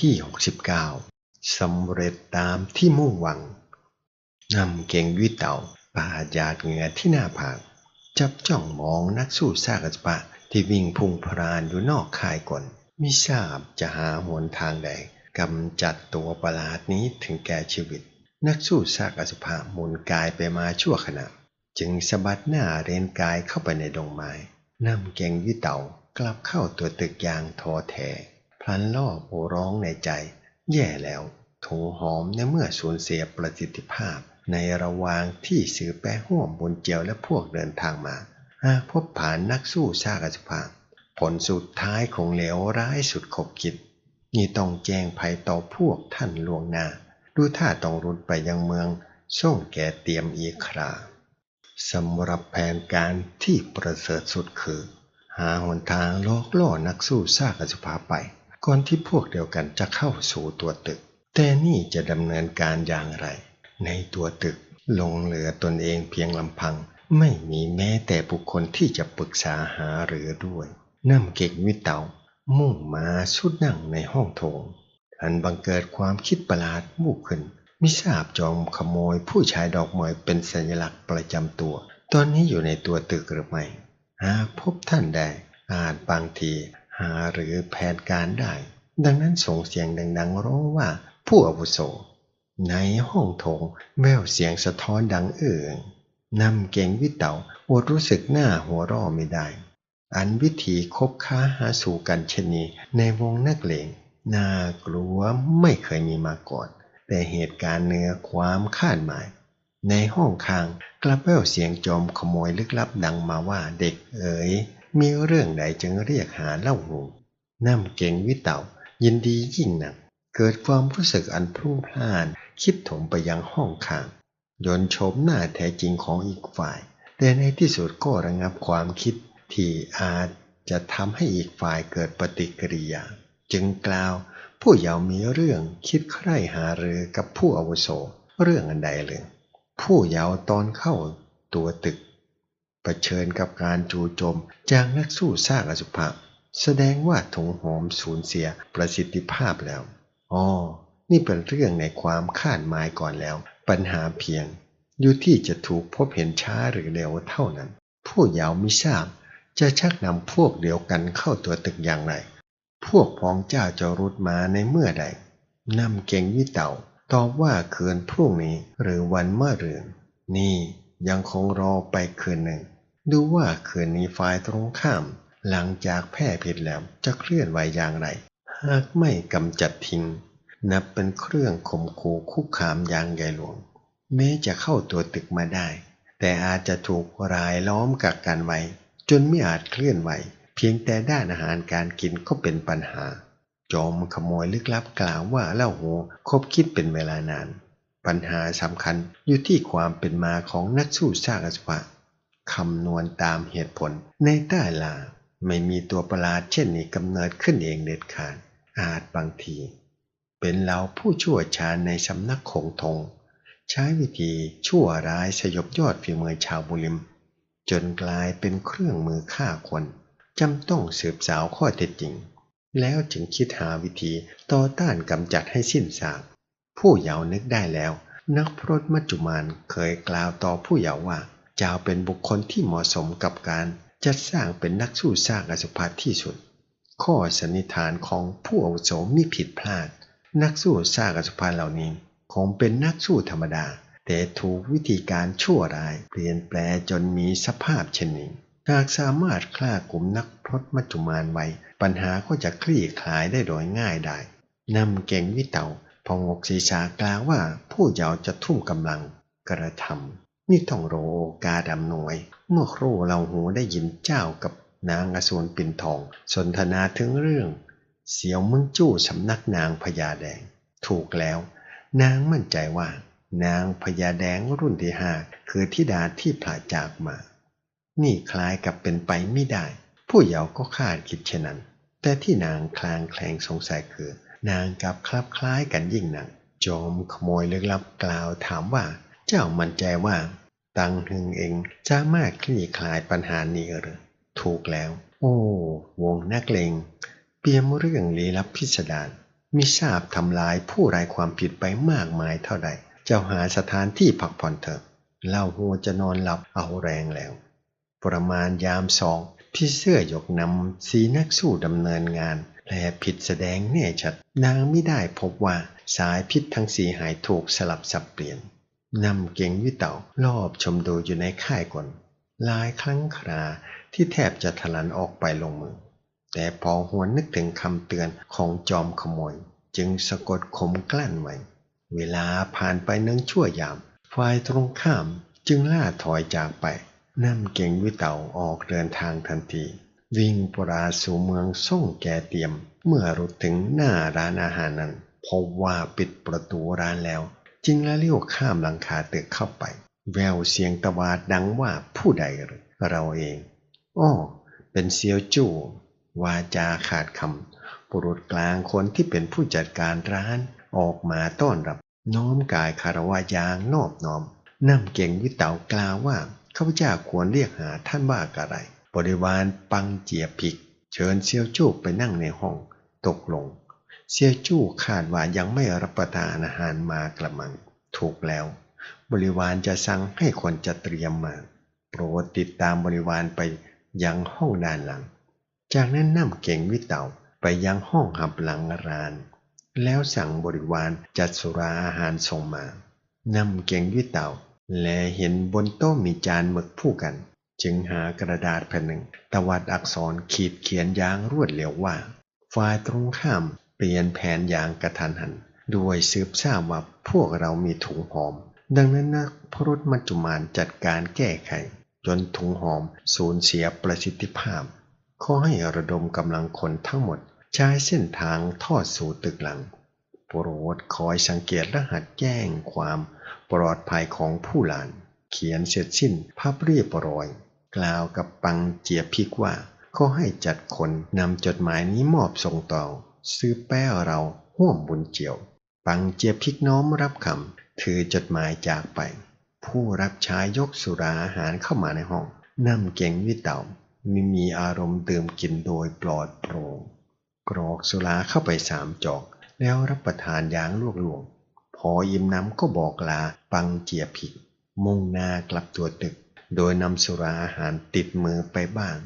ที่ 69สำเร็จตามที่มุ่งหวังนำเก่งวิเต่าปาดหยาดเหงื่อที่หน้าผากจับจ้องมองนักสู้ซากอัจปะที่วิ่งพุ่งพรานอยู่นอกค่ายก่อนมิทราบจะหาหนทางใดกำจัดตัวประหลาดนี้ถึงแก่ชีวิต นักสู้ซากอสุภะหมุนกายไปมาชั่วขณะ จึงสะบัดหน้าเรนกายเข้าไปในดงไม้นำเก่งวิเต่ากลับเข้าตัวตึกยางทอแท้ พลันล่อโอร้องในใจ แย่แล้วถุงหอมในเมื่อสูญเสียประสิทธิภาพ ในระหว่างที่สือแปะห่วมบนเจียวและพวกเดินทางมาหากพบผ่านนักสู้ซากอสุภาผลสุดท้ายคงเหลวร้ายสุดขบคิด นี่ต้องแจ้งภัยต่อพวกท่านลวงหน้า ดูท่าต้องรุนไปยังเมืองส่งแก่เตรียมอีคราสำหรับแผนการที่ประเสริฐสุดคือ หาหนทางลอกล่อนักสู้ซากอสุภาไป ก่อนที่พวกเดียวกันจะเข้าสู่ตัวตึก แต่นี่จะดำเนินการอย่างไร ในตัวตึกลงเหลือตนเองเพียงลำพัง ไม่มีแม้แต่บุคคลที่จะปรึกษาหาหรือด้วยน้ำเก่งวิเตามุ่งมาสุดนั่งในห้องโถงอันบังเกิดความคิดประหลาดวูบขึ้น มิทราบจอมขโมยผู้ชายดอกไม้เป็นสัญลักษณ์ประจำตัว ตอนนี้อยู่ในตัวตึกหรือไม่ หากพบท่านใดอาจบางที หาหรือแผนการได้ ดังนั้นส่งเสียงดังๆร้องว่าผู้อาวุโส ในห้องโถงแววเสียงสะท้อนดังเอื่องนำเก่งวิเตาอดรู้สึกหน้าหัวร่อไม่ได้ อันวิธีคบค้าหาสู่กันเช่นนี้ในวงนักเลงน่ากลัวไม่เคยมีมาก่อน แต่เหตุการณ์เนือความคาดหมาย ในห้องคางกลับแววเสียงจอมขโมยลึกลับดังมาว่าเด็กเอ๋ย มีเรื่องใดจึงเรียกหาเล่าหูน้ำเก่งวิเต่ายินดียิ่งหนัก เกิดความรู้สึกอันพรุ่งพล่าน คิดถมไปยังห้องคางยนชมหน้าแท้จริงของอีกฝ่าย แต่ในที่สุดก็ระงับความคิด ที่อาจจะทำให้อีกฝ่ายเกิดปฏิกิริยา จึงกล่าวผู้เยาว์มีเรื่องคิดใคร่หารือกับผู้อาวุโสเรื่องอันใดเลย ผู้เยาว์ตอนเข้าตัวตึก ผชิญกับการจู่โจมจากนักสู้ซากอสุภะแสดงว่าถุงหอมสูญเสียประสิทธิภาพแล้วอ๋อนี่เป็นเรื่องในความคาดหมายก่อนแล้ว ปัญหาเพียง อยู่ที่จะถูกพบเห็นช้าหรือเร็วเท่านั้น ผู้เยาว์มิทราบจะชักนำพวกเดียวกันเข้าตัวตึกอย่างไร พวกพ้องเจ้าจะรุดมาในเมื่อใดนำเก่งวิเต่าตอบว่าคืนพรุ่งนี้หรือวันเมื่อเรือนนี่ยังคงรอไปคืนหนึ่ง ดูว่าคืนนี้ฝ่ายตรงข้าม หลังจากแพร่ผิดแล้วจะเคลื่อนไหวอย่างไร หากไม่กำจัดทิ้ง นับเป็นเครื่องข่มขู่คุกคามอย่างใหญ่หลวง แม้จะเข้าตัวตึกมาได้ แต่อาจจะถูกรายล้อมกักกันไว้ จนไม่อาจเคลื่อนไหว เพียงแต่ด้านอาหารการกินก็เป็นปัญหา จอมขโมยลึกลับกล่าวว่าเล่าหูคบคิดเป็นเวลานาน ปัญหาสำคัญอยู่ที่ความเป็นมาของนักสู้ซากอสุภะ คำนวณตามเหตุผล ในใต้ลาไม่มีตัวประหลาดเช่นนี้กำเนิดขึ้นเองเด็ดขาด อาจบางที เป็นเราผู้ชั่วชาญในสำนักคงทง ใช้วิธีชั่วร้ายสยบยอดฝีมือชาวบุริม จนกลายเป็นเครื่องมือฆ่าคนจำต้องสืบสาวข้อเท็จจริง แล้วจึงคิดหาวิธีต่อต้านกำจัดให้สิ้นซากผู้เยาว์นึกได้แล้ว นักพรตมัจจุมานเคยกล่าวต่อผู้เยาว์ว่า เจ้าเป็นบุคคลที่เหมาะสมกับการจัดสร้างเป็นนักสู้สร้างอสุภะที่สุด ข้อสันนิษฐานของผู้อาวุโสมีผิดพลาด นักสู้สร้างอสุภะเหล่านี้ คงเป็นนักสู้ธรรมดา แต่ถูกวิธีการชั่วร้าย เปลี่ยนแปลจนมีสภาพเช่นนี้หากสามารถฆ่ากลุ่มนักพรตมัจจุมานไว้ ปัญหาก็จะคลี่คลายได้โดยง่ายได้นำเก่งวิเตาพองกศีรษะกล่าวว่าผู้เยาวจะทุ่มกำลังกระทำ นี่ต้องโรโอกาดำหน่วย เมื่อครู่เราหูได้ยินเจ้ากับนางอสูรปิ่นทอง สนทนาถึงเรื่อง เสียวมึงจู้สำนักนางพญาแดง ถูกแล้ว นางมั่นใจว่า นางพญาแดงรุ่นที่ห้าคือธิดาที่ผลาจากมา นี่คล้ายกับเป็นไปไม่ได้ ผู้เยาว์ก็คาดคิดเช่นนั้น แต่ที่นางคลางแคลงสงสัยคือ นางกับคลับคล้ายกันยิ่งหนักจอมขโมยลึกลับกล่าวถามว่า เจ้ามั่นใจว่าตังหึงเองจะมากคลี่คลายปัญหานี้หรือถูกแล้ว โอ้วงนักเลงเปียมเรื่องลี้ลับพิสดารมิทราบทำลายผู้ไร้ความผิดไปมากมายเท่าใด เจ้าหาสถานที่พักผ่อนเถอะเล่าหัวจะนอนหลับเอาแรงแล้ว ประมาณยามสองพี่เสื้อยกนำสีนักสู้ดำเนินงานและผิดแสดงแน่ชัด นางไม่ได้พบว่าสายพิษทั้งสีหายถูกสลับสับเปลี่ยน นำเก่งวิเต่ารอบชมดูอยู่ในค่ายก่อนหลายครั้งคราที่แทบจะทะลันออกไปลงมือ แต่พอหวนนึกถึงคำเตือนของจอมขโมย จึงสะกดข่มกลั้นไว้ เวลาผ่านไปเนื่องชั่วยาม ฝ่ายตรงข้ามจึงล่าถอยจากไปนำเก่งวิเต่าออกเดินทางทันที วิ่งปราสู่เมืองส่งแก่เตรียม เมื่อรุดถึงหน้าร้านอาหารนั้นพบว่าปิดประตูร้านแล้ว จึงละเลี้ยวข้ามหลังคาตึกเข้าไป แววเสียงตะวาดดังว่าผู้ใดหรือเราเองอ้อเป็นเซียวจู่วาจาขาดคำบุรุษกลางคนที่เป็นผู้จัดการร้านออกมาต้อนรับน้อมกายคารวะยางนอบน้อมนำเก่งวิเตากล่าวว่าข้าพเจ้าควรเรียกหาท่านว่าอะไร บริวารปังเจียผิก เชิญเซียวจู่ไปนั่งในห้อง ตกลง เซียวจู่คาดว่ายังไม่รับประทานอาหารมากระมัง ถูกแล้ว บริวารจะสั่งให้คนจะเตรียมมา โปรดติดตามบริวารไปยังห้องด้านหลัง จากนั้นนำเก่งวิเต่าไปยังห้องหับหลังร้าน แล้วสั่งบริวารจัดสุราอาหารส่งมานำเก่งวิเต่า และเห็นบนโต๊ะมีจานหมึกผู้กัน จึงหากระดาษแผ่นหนึ่ง ตวัดอักษรขีดเขียนอย่างรวดเร็วว่า ฝ่ายตรงข้าม เปลี่ยนแผนอย่างกระทันหัน ด้วยสืบทราบว่าพวกเรามีถุงหอม ดังนั้นนักพรุษมัจจุมานจัดการแก้ไข จนถุงหอมสูญเสียประสิทธิภาพ ขอให้ระดมกำลังคนทั้งหมดใช้เส้นทางทอดสู่ตึกหลังโปรดคอยสังเกตรหัสแจ้งความปลอดภัยของผู้หลาน เขียนเสร็จสิ้นพับเรียบร้อย กล่าวกับปังเจียพิกว่าขอให้จัดคนนำจดหมายนี้มอบส่งต่อ ซื้อแป้เราห่วมบุญเจียว ปังเจียพิกน้อมรับคำถือจดหมายจากไป ผู้รับใช้ยกสุราอาหารเข้ามาในห้องนำเก่งวิเต่ามีมีอารมณ์ดื่มกินโดยปลอดโปร่งกรอกสุราเข้าไปสามจอก แล้วรับประทานอย่างลวกลวง พอยิ้มน้ำก็บอกลาปังเจียผิด มุ่งหน้ากลับตัวตึก โดยนำสุราอาหารติดมือไปบ้าง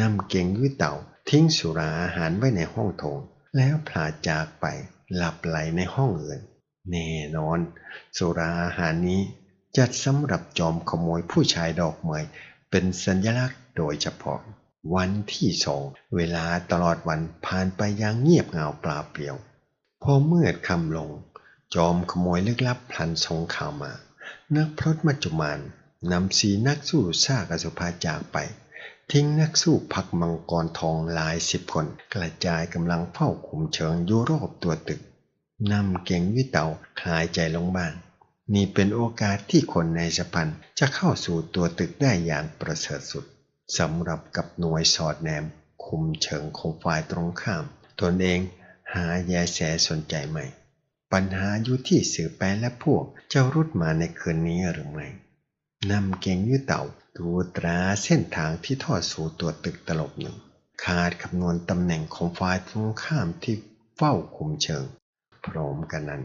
นำเก่งวิเต่าทิ้งสุราอาหารไว้ในห้องโถง แล้วพลาจากไปหลับไหลในห้องอื่น แน่นอน สุราอาหารนี้จัดสำหรับจอมขโมยผู้ชายดอกไม้เป็นสัญลักษณ์โดยเฉพาะ วันที่สองเวลาตลอดวันผ่านไปอย่างเงียบเงาเปล่าเปลี่ยว พอเมื่อคำลง จอมขโมยลึกลับพลันส่งข่าวมา นักพรตมัจจุมานนำสีนักสู้ซากอสุภาจากไป ทิ้งนักสู้พักมังกรทองหลายสิบคน กระจายกำลังเฝ้าคุมเชิงยุโรปตัวตึกนำเก่งวิเตาคลายใจลงบ้าง นี่เป็นโอกาสที่คนในสปันจะเข้าสู่ตัวตึกได้อย่างประเสริฐสุดสำหรับกับหน่วยสอดแนม คุมเชิงของฝ่ายตรงข้าม ตนเองหาแยแสสนใจไหมปัญหาอยู่ที่สือแปนและพวกจะรุดมาในคืนนี้หรือไม่นำเก่งยืดเต่า ดูตราเส้นทางที่ทอดสู่ตัวตึกตลบหนึ่ง ขาดคำนวณตำแหน่งของฝ่ายตรงข้ามที่เฝ้าคุมเชิง พร้อมกันนั้น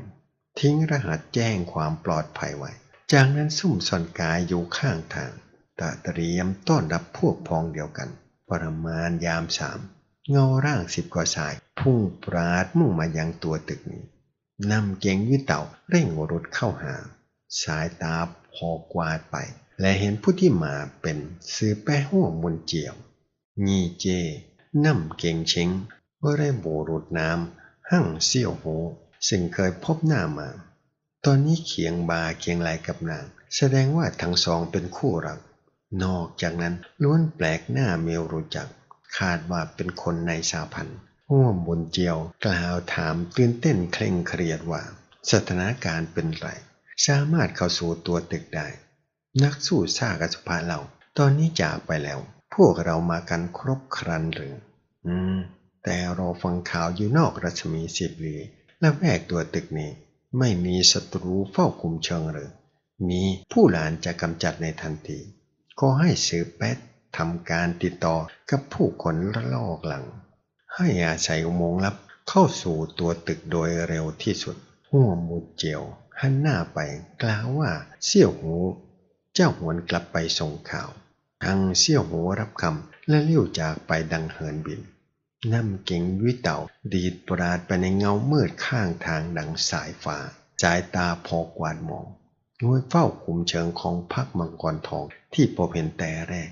ทิ้งรหัสแจ้งความปลอดภัยไว้ จากนั้นซุ่มซ่อนกายอยู่ข้างทางตเตรียมต้อนรับพวกพ้องเดียวกัน ประมาณยามสามเงาร่างสิบกว่าสาย พุ่งปราดมุ่งมายังตัวตึกนี้นำเก่งยืดเต่าเร่งรถเข้าหา สายตาพอกวาดไป และเห็นผู้ที่มาเป็นซื้อแป้ห่วงบนเจียวงีเจน้ำเก่งเชงก็ได้โบรุดน้ำหั่งเซี่ยวโหซึ่งเคยพบหน้ามา ตอนนี้เขียงบาเคียงไหลกับนาง แสดงว่าทั้งสองเป็นคู่รัก นอกจากนั้นล้วนแปลกหน้าเมลรู้จัก คาดว่าเป็นคนในสาพันธ์ห่วมบนเจียวกล่าวถามตื่นเต้นเคร่งเครียดว่า สถานการณ์เป็นไร สามารถเข้าสู่ตัวตึกได้ นักสู้ซากสุภาเรา ตอนนี้จากไปแล้ว พวกเรามากันครบครันหรือ อืม แต่รอฟังข่าวอยู่นอกรัศมีสิบลีและแวกตัวตึกนี้ ไม่มีศัตรูเฝ้าคุมเชิงหรือ มีผู้หลานจะกำจัดในทันทีขอให้สืบแป๊ดทำการติดต่อกับผู้คนละลอกหลัง ให้อาศัยอุโมงค์ลับเข้าสู่ตัวตึกโดยเร็วที่สุด หัวมูเจียวหันหน้าไปกล่าวว่าเสี่ยวหู เจ้าหวนกลับไปส่งข่าวทางเสี่ยวหูรับคำและเลี้ยวจากไปดังเหินบินนำเก่งวิเต่าดีดปราดไปในเงามืดข้างทางดังสายฟ้าสายตาพอกวาดมองหน่วยเฝ้าคุมเชิงของพักมังกรทองที่พบเห็นแต่แรก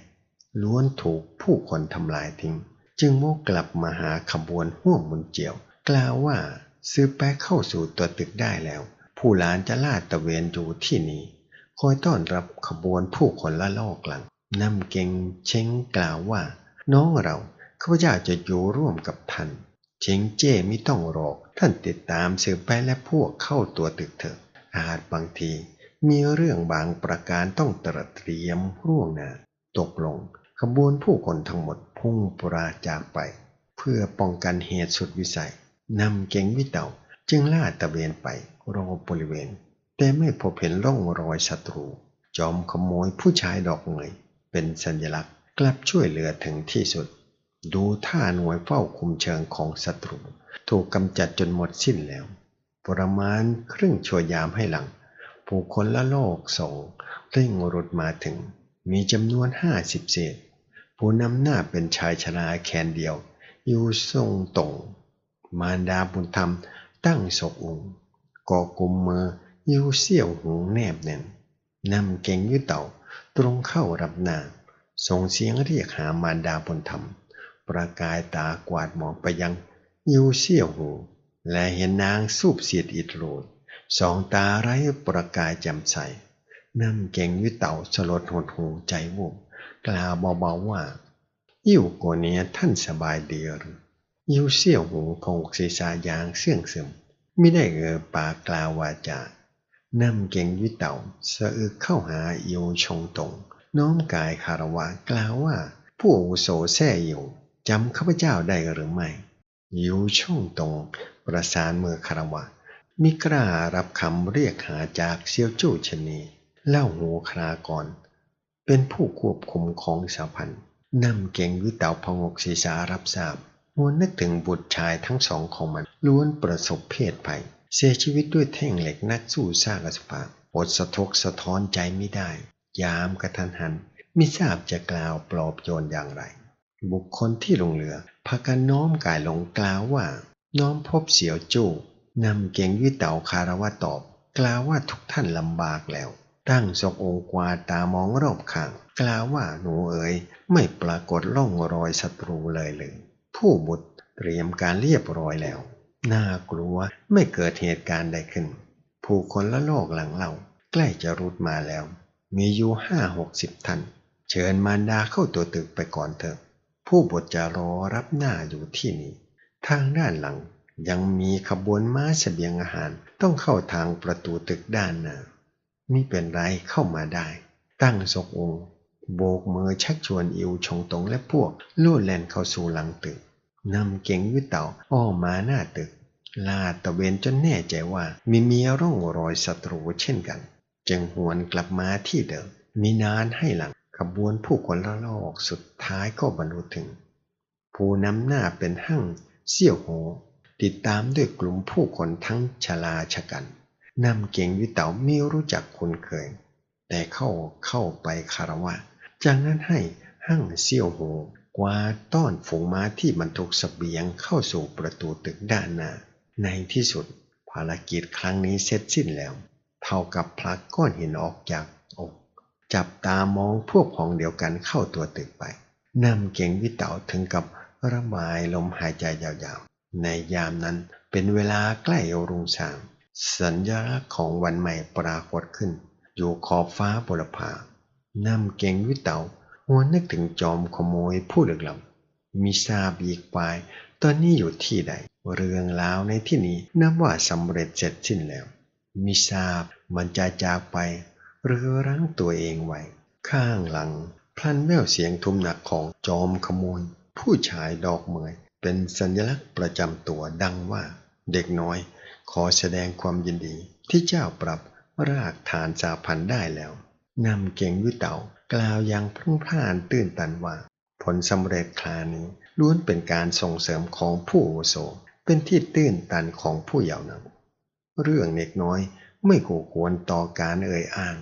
ล้วนถูกผู้คนทำลายทิ้ง จึงโมกกลับมาหาขบวนห่วงมุนเจียว กล่าวว่าซื้อแป๊กเข้าสู่ตัวตึกได้แล้ว ผู้หลานจะลาดตะเวนอยู่ที่นี่ คอยต้อนรับขบวนผู้คนละลอกหลังนำเก่งเช้งกล่าวว่า น้องเราข้าพเจ้าจะอยู่ร่วมกับท่านเชงเจ้ไม่ต้องรอกท่านติดตามสืบไปและพวกเข้าตัวตึกเถอะ อาจบางที มีเรื่องบางประการต้องตระเตรียมร่วงหน้าตกลง ขบวนผู้คนทั้งหมดพุ่งปราจากไป เพื่อป้องกันเหตุสุดวิสัยนำเก่งวิเต่าจึงล่าตะเวนไปรอบริเวณ แต่ไม่พบเห็นร่องรอยศัตรู จอมขโมยผู้ชายดอกเหมยเป็นสัญลักษณ์กลับช่วยเหลือถึงที่สุด ดูท่าหน่วยเฝ้าคุมเชิงของศัตรู ถูกกำจัดจนหมดสิ้นแล้ว ประมาณครึ่งชั่วยามให้หลัง ผู้คนละโลกส่งเร่งรุดมาถึง มีจำนวนห้าสิบเศษ ผู้นำหน้าเป็นชายชราแขนเดียว อยู่ทรงตรง มารดาบุญธรรมตั้งศกองค์ก่อกุมมือ อยู่เสี้ยวหูแนบแน่นนำเก่งยุเต่าตรงเข้ารับนาส่งเสียงเรียกหามารดาบุญธรรม ประกายตากวาดมองไปยังยูเสี่ยวหู และเห็นนางสูบเสียดอิดโรยสองตาไร้ประกายแจ่มใสนำเก่งวิเต่าสลดหดหูใจวุบกล่าวเบาๆว่าอิ่วโกเนียท่านสบายดีหรือยิวเสี่ยวหูพงศีรษะยางเสื่องซึมไม่ได้เอ่ยปากกล่าววาจา นำเก่งวิเต่าสะอึกเข้าหาอิวชงตง น้อมกายคารวะกล่าวว่า ผู้อุโสแท่อยู่จำข้าพเจ้าได้หรือไม่ยิวชงตง ประสานมือคารวะมิกล้ารับคำเรียกหาจากเซียวจู้ชนีเล่าหูครากรเป็นผู้ควบคุมของสาพันธ์นำเก่งวิเต่าพงกศีรษะรับทราบมวนนึกถึงบุตรชายทั้งสองของมันล้วนประสบเพศภัย เสียชีวิตด้วยแท่งเหล็กนักสู้ซากอสปาอดสะทกสะท้อนใจไม่ได้ ยามกระทันหันมิทราบจะกล่าวปลอบโยนอย่างไร บุคคลที่ลงเรือพากันน้อมกายลงกล่าวว่า น้อมพบเสียวจู้นำเก่งวิเต่าคารวะตอบ กล่าวว่าทุกท่านลำบากแล้ว ตั้งศกองกวาตามองรอบข้าง กล่าวว่าหนูเอ๋ยไม่ปรากฏร่องรอยศัตรูเลยเลย ผู้บุตรเตรียมการเรียบร้อยแล้ว น่ากลัวไม่เกิดเหตุการณ์ใดขึ้น ผู้คนละโลกหลังเราใกล้จะรุดมาแล้ว มีอยู่ห้าหกสิบท่านเชิญมารดาเข้าตัวตึกไปก่อนเถอะ ผู้บทจะรอรับหน้าอยู่ที่นี่ ทางด้านหลังยังมีขบวนม้าเสบียงอาหารต้องเข้าทางประตูตึกด้านหน้ามิเป็นไรเข้ามาได้ ตั้งศกองค์ โบกมือชักชวนอิวชงตงและพวกลู่แล่นเข้าสู่หลังตึก นำเก่งวิเต่าอ้อมาหน้าตึก ลาดตะเวนจนแน่ใจว่ามีมีร่องรอยศัตรูเช่นกัน จึงหวนกลับมาที่เดิม มีนานให้หลังขบวนผู้คนละลอกสุดท้ายก็บรรลุถึง ผู้นำหน้าเป็นหั่งเสี่ยวโหติดตามด้วยกลุ่มผู้คนทั้งชลาชะกันนำเก่งวิเต่าไม่รู้จักคุ้นเคย แต่เข้าเข้าไปคารวะ จากนั้นให้หั่งเซี่ยวโห วาต้อนฝูงม้าที่บรรทุกสเสบียงเข้าสู่ประตูตึกด้านหน้า ในที่สุดภารกิจครั้งนี้เสร็จสิ้นแล้ว เท่ากับพลักก้อนหินออกจากอก จับตามองพวกของเดียวกันเข้าตัวตึกไปนำเก่งวิเต่าถึงกับระบายลมหายใจยาวๆ ในยามนั้นเป็นเวลาใกล้รุ่งสาง สัญญาของวันใหม่ปรากฏขึ้น อยู่ขอบฟ้าบรพานำเก่งวิเต่า หัวนึกถึงจอมขโมยผู้ลึกลับมีทราบอีกปลาย ตอนนี้อยู่ที่ใด เรื่องราวในที่นี้นับว่าสำเร็จเสร็จสิ้นแล้ว มิทราบมันจะจากไปหรือรั้งตัวเองไว้ ข้างหลัง พลันแววเสียงทุมหนักของจอมขโมย ผู้ชายดอกเมย เป็นสัญลักษณ์ประจำตัวดังว่า เด็กน้อย ขอแสดงความยินดีที่เจ้าปรับรากฐานสาพันได้แล้วนำเก่งวิเต่า กล่าวอย่างพรุ่งพล่านตื่นตันว่า ผลสำเร็จคลานี้ล้วนเป็นการส่งเสริมของผู้โอโสเป็นที่ตื้นตันของผู้เยาว์นั้นเรื่องเล็กน้อยไม่คู่ควรต่อการเอ่ยอ้าง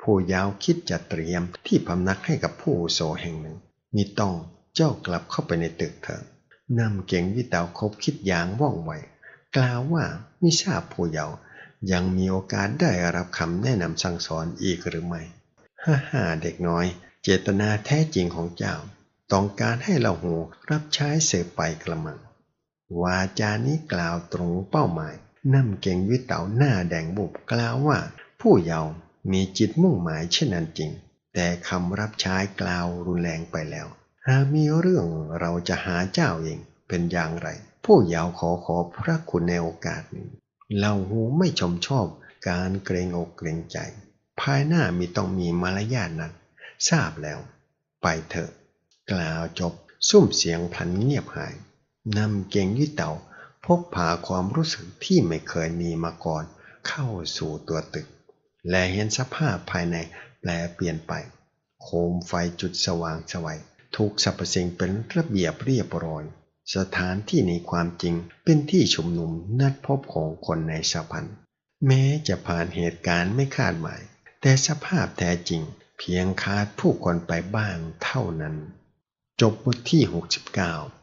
ผู้ยาวคิดจะเตรียมที่พำนักให้กับผู้อโสแห่งหนึ่งมีต้องเจ้ากลับเข้าไปในตึกเถิดนำเก่งวิเตาคบคิดอย่างว่องไวกล่าวว่ามิทราบผู้เยาว์ยังมีโอกาสได้รับคำแนะนำสั่งสอนอีกหรือไม่ ฮ่าฮ่าเด็กน้อย เจตนาแท้จริงของเจ้า ต้องการให้เราหูรับใช้เสือไปกระมัง วาจานี้กล่าวตรงเป้าหมายน้ำเก่งวิเตาหน้าแดงบุบกล่าวว่า ผู้เยาว์มีจิตมุ่งหมายเช่นนั้นจริง แต่คำรับใช้กล่าวรุนแรงไปแล้ว หากมีเรื่องเราจะหาเจ้าเองเป็นอย่างไร ผู้เยาว์ขอขอบพระคุณในโอกาสนี้เราหูไม่ชมชอบการเกรงอกเกรงใจ ภายหน้ามีต้องมีมารยาทนั้นทราบแล้ว ไปเถอะ กล่าวจบซุ่มเสียงพลันเงียบหายนำเก่งยี่เต่าพกพาความรู้สึกที่ไม่เคยมีมาก่อน เข้าสู่ตัวตึก และเห็นสภาพภายในแปลเปลี่ยนไป โคมไฟจุดสว่างสวัยถูกสรรพสิ่งเป็นระเบียบเรียบร้อย สถานที่ในความจริงเป็นที่ชุมนุมนัดพบของคนในสะพันธ์แม้จะผ่านเหตุการณ์ไม่คาดหมาย แต่สภาพแท้จริงเพียงขาดผู้คนไปบ้างเท่านั้น จบบทที่ 69